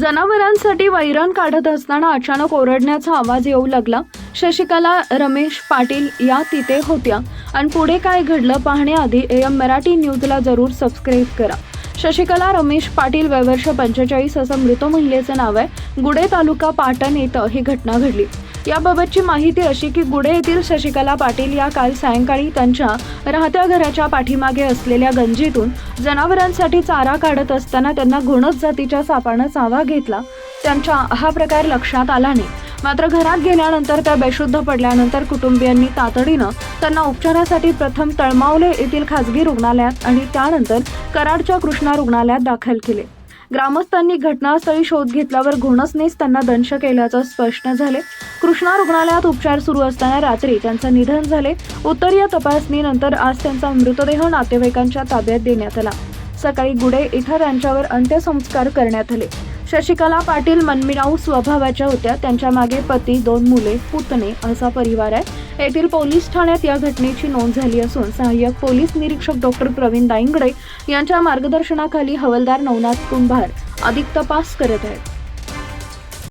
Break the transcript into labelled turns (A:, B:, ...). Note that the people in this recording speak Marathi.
A: जनावरांसाठी वैरण काढत असताना अचानक ओरडण्याचा आवाज येऊ लागला. शशिकला रमेश पाटील या तिथे होत्या. आणि पुढे काय घडलं पाहण्याआधी एम मराठी न्यूजला जरूर सबस्क्राईब करा. शशिकला रमेश पाटील वयवर्ष पंचेचाळीस असं मृत महिलेचं नाव आहे. गुडे तालुका पाटण इथं ही घटना घडली. याबाबतची माहिती अशी की गुडे येथील शशिकला पाटील या काल सायंकाळी त्यांच्या राहत्या घराच्या पाठीमागे असलेल्या गंजीतून जनावरांसाठी चारा काढत असताना त्यांना घोणस जातीच्या सापानं चावा घेतला. त्यांच्या हा प्रकार लक्षात आला नाही मात्र घरात गेल्यानंतर त्या बेशुद्ध पडल्यानंतर कुटुंबियांनी तातडीनं त्यांना उपचारासाठी प्रथम तळमावले येथील खासगी रुग्णालयात आणि त्यानंतर कराडच्या कृष्णा रुग्णालयात दाखल केले. ग्रामस्थांनी घटनास्थळी शोध घेतल्यावर घोणसनेच त्यांना दंश केल्याचं स्पष्ट झाले. कृष्णा रुग्णालयात उपचार सुरू असताना रात्री त्यांचं निधन झाले. उत्तरीय तपासणीनंतर आज त्यांचा मृतदेह नातेवाईकांच्या ताब्यात देण्यात आला. सकाळी गुडे इथं त्यांच्यावर अंत्यसंस्कार करण्यात आले. शशिकला पाटील मनमिराऊ स्वभावाच्या होत्या. त्यांच्या मागे पती दोन मुले पुतणे असा परिवार आहे. येथील पोलीस ठाण्यात या घटनेची नोंद झाली असून सहाय्यक पोलीस निरीक्षक डॉक्टर प्रवीण दाईंगडे यांच्या मार्गदर्शनाखाली हवालदार नवनाथ कुंभार अधिक तपास करत आहेत.